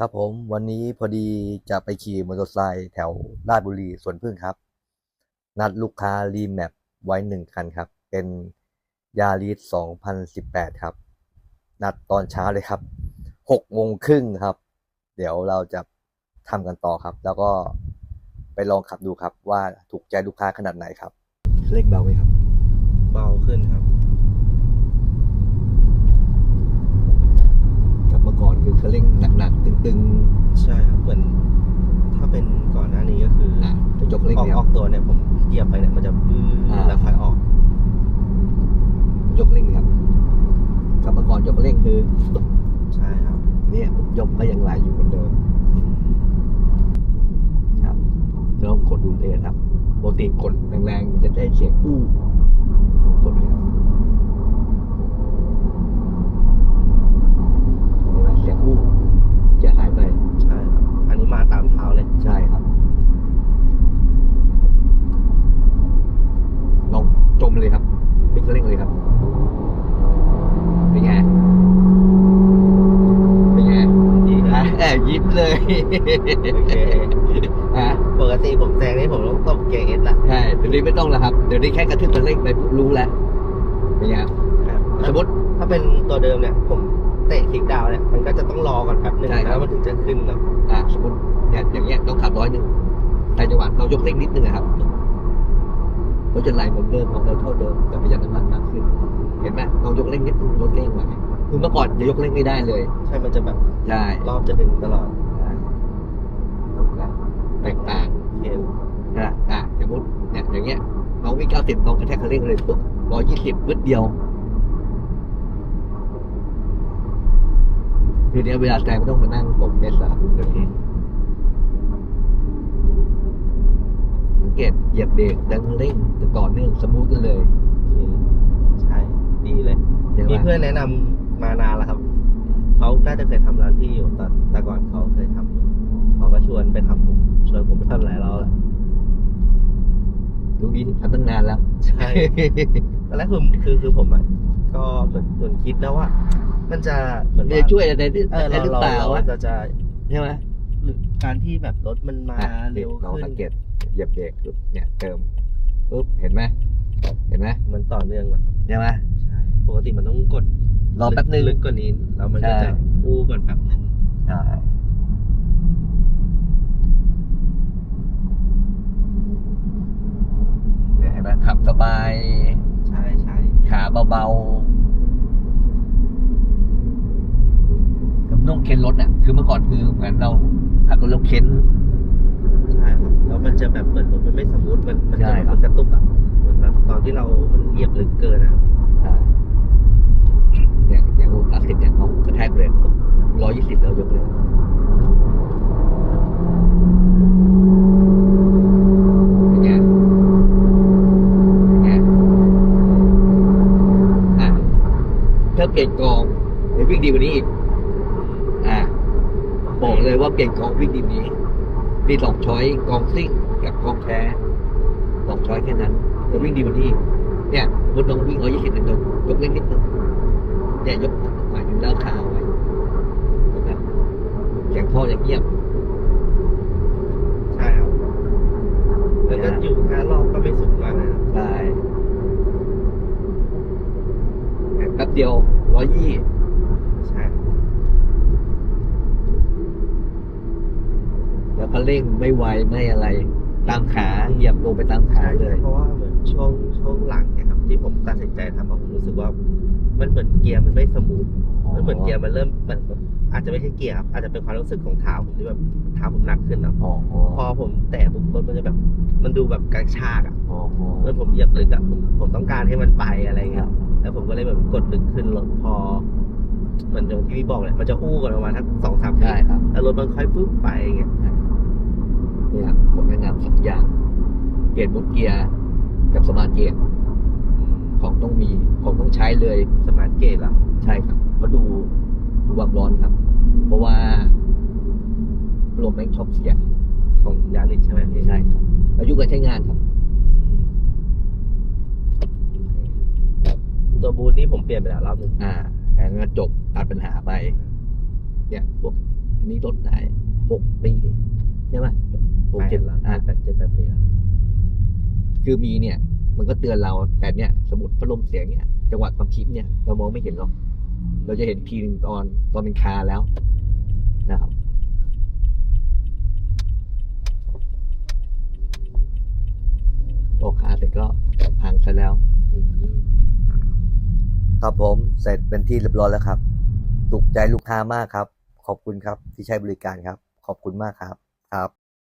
ครับผมวันนี้พอดีจะไปขี่มอเตอร์ไซค์แถวราชบุรีสวนพึ่งครับ นัดลูกค้ารีแมปไว้หนึ่งคันครับ เป็นยาริส2018ครับ นัดตอนเช้าเลยครับหกโมงครึ่งครับ เดี๋ยวเราจะทำกันต่อครับ แล้วก็ไปลองขับดูครับ ว่าถูกใจลูกค้าขนาดไหนครับเร่งเบาไหมครับ เบาขึ้นครับ กับเมื่อก่อนคือเขาเร่งหนักๆตึงใช่ครับเหมือนถ้าเป็นก่อนหน้านี้ก็คือๆอะจะยกเร่งออกเดียอว อกตัวเนี่ยผมเหยียบไปเนี่ยมันจะบื้ออ่าแล้วค่อยออกยกเร่งครับกับเมื่อก่อนยกเร่งคือใช่ครับเนี่ยยกก็ยังไหลอยู่เหมือนเดิมครับจะต้องกดดูเลยครับปกติกดแรงๆมันจะได้เสียงอู้กดเลยครับเห็นไหมเสียงอู้จะหายไป ใช่ครับ อันนี้มาตามเท้าเลย ใช่ครับลองจมเลยครับพลิกเร่งเลยครับ เป็นไง เป็นไง ดีค ฮะ รับ แอบ ยิ้มเลยโอเคฮะปกติผมแซงนี่ผมต้องตบเกียร์เอสละใช่เดี๋ยวนี้ไม่ต้องแล้วครับ เดี๋ยวนี้แค่กระทึกคันเร่งไปปุ๊บรู้แล้วเป็นไงครับครับสมมติ ถ้าเป็นตัวเดิมเนี่ย ผมเตะคลิกดาวน์เนี่ยมันก็จะต้องรอก่อนแป๊บหนึงใช่ครับ แล้วมันถึงจะขึ้นเนาะอะสมมติเนี่ยอย่างเงี้ยต้องขับร้อยหนึ่งแต่จังหวะเรายกเร่งนิดนึงอะครับก็จะไหลเหมือนเดิมความเร็วเท่าเดิมแต่ประหยัดน้ำมันมากขึ้น เห็นไหมเรายกเร่งนิดนึงลดเร่งไหว คือเมื่อก่อนจะยกเร่งไม่ได้เลย ใช่ มันจะแบบใช่รอบจะดึงตลอดใช่นะแตกต่างโอเคนะอะสมมติเนี่ยอย่างเงี้ยน้องวิ่งเก้าสิบน้องกระแทกคันเร่งเลยปุ๊บร้อยยี่สิบปึ๊ดเดียวทีเนี้ยเวลาแซงไม่ต้องมานั่งกดเมสละเดี๋ยวนี้สังเกตเหยียบเบรกดังเร่งจะต่อเนื่องสมูทกันเลยโอเคใช่ ดีเลยใช่ไหมมีเพื่อนแนะนำ มานานแล้วครับ เขาน่าจะเคยทำร้านที่อยู่แต่แต่ก่อนเขาเคยทำอยู่เขาก็ชวนไปทำผมชวนผมไปทำหลายรอบแล้วดูดีทำตั้งนานแล้ว ใช่ตอนแรกคือคือคือผมอะก็เหมือนเหมือนคิดนะว่า มันจะเหมือนเดี๋ยวว่าช่วยอะไรได้เออได้เราหรือเราเปล่าเราวะจะจะใช่ไหมหรือการที่แบบรถมันมาอะเร็วน้องขึ้นสังเกตเหยียบเบรกปุ๊บเนี่ยเติมปุ๊บเห็นไหมเห็นไหมมันต่อเนื่องนะครับใช่ไหมใช่ปกติมันต้องกด รอแป๊บนึง ลึกกว่านี้แล้วมันก็ใช่ จะอู้ก่อนแป๊บนึงใช่เนี่ยเห็นไหมขับสบาย ใช่ใช่ขาเบาๆกับนุ่งเค้นรถอะ คือเมื่อก่อนคือเหมือนเราขับรถแล้วเค้นใช่ครับแล้วมันจะแบบเหมือนรถมันไม่สมูทมันมันใช่จะครับ มันกระตุกอะเหมือนแบบตอนที่เรามันเหยียบลึกเกินอะ ใช่เนี่ยอย่างรถตัดสิบเนี่ยน้องกระแทกเลย ร้อยยี่สิบแล้วยกเลยเป็นไงไงอะถ้าเปลี่ยนกองเดี๋ยววิ่งดีกว่านี้อีก อะบอกเลยว่าเปลี่ยนกองวิ่งดีว่านี้ มีสองช้อยกองซิ่งกับกองแท้สองช้อยแค่นั้นจะวิ่งดีกว่านี้อีกเนี่ยบนน้องวิ่งร้อยยี่สิบหนึ่งยกเล่นนิดนึงเนี่ยยกหมายถึงด้านขาไว้เห็นไหมเสียงท่ออย่างเงียบ ใช่ครับ แล้วก็นะอยู่แค่รอบก็ไม่สูงมากนะครับใช่แต่แป๊บเดียวร้อยยี่ใช่แล้วก็เร่งไม่ไวไม่อะไร ตามขาเหยียบลงไปตามขาใช่เลย เพราะว่าเหมือนช่วงช่วงหลังเนี่ยครับที่ผมตัดสินใจทำเพราะผมรู้สึกว่า มันเหมือนเกียร์มันไม่สมูทมันเหมือนเกียร์มันเริ่มเหมือนแบบอาจจะไม่ใช่เกียร์ครับอาจจะเป็นความรู้สึกของเท้าผมที่แบบเท้าผมหนักขึ้นเนาะอ๋อพอผมแตะปุ๊บรถมันจะแบบ มันดูแบบกระชากอะอ๋อเมื่อผมเหยียบลึกอะผมผมต้องการให้มันไปอะไรเงี้ยแล้วผมก็เลยแบบกดลึกขึ้นรถพอเหมือนอย่างที่พี่บอกเลยมันจะอู้ก่อนประมาณทักสองสามทีใช่ครับแล้วรถมันค่อยปุ๊บไปอย่างเงี้ย นี่ครับผมแนะนำสองอย่าง เปลี่ยนมุดเกียร์กับสมาร์ทเกียร์ของต้องมีของต้องใช้เลยสมาร์ทเกตเหรอใช่ครับเพราะดูดูความร้อนครับ เพราะว่าลมแม่งชอบเสียของยาริสใช่ไหมพี่ใช่ครับอายุการใช้งานครับ ตัวบูทนี่ผมเปลี่ยนไปแล้วรอบหนึงอ่าแล้วก็จบตัดปัญหาไป เนี่ยพวกอันนี้รถได้หกปีใช่ไหม หกแปเจ็ดดแล้วอะ แปดเจ็ดแปดปีแล้ว คือมีเนี่ย มันก็เตือนเรา แต่เนี่ย สมมติพัดลมเสียงเนี่ย จังหวะความคิดเนี่ย เรามองไม่เห็นหรอก เราจะเห็นทีหนึ่งตอนตอนเป็นคาแล้วนะครับพอคาเสร็จก็พังซะแล้วอืมครับผมเสร็จเป็นที่เรียบร้อยแล้วครับ ถูกใจลูกค้ามากครับ ขอบคุณครับที่ใช้บริการครับ ขอบคุณมากครับครับ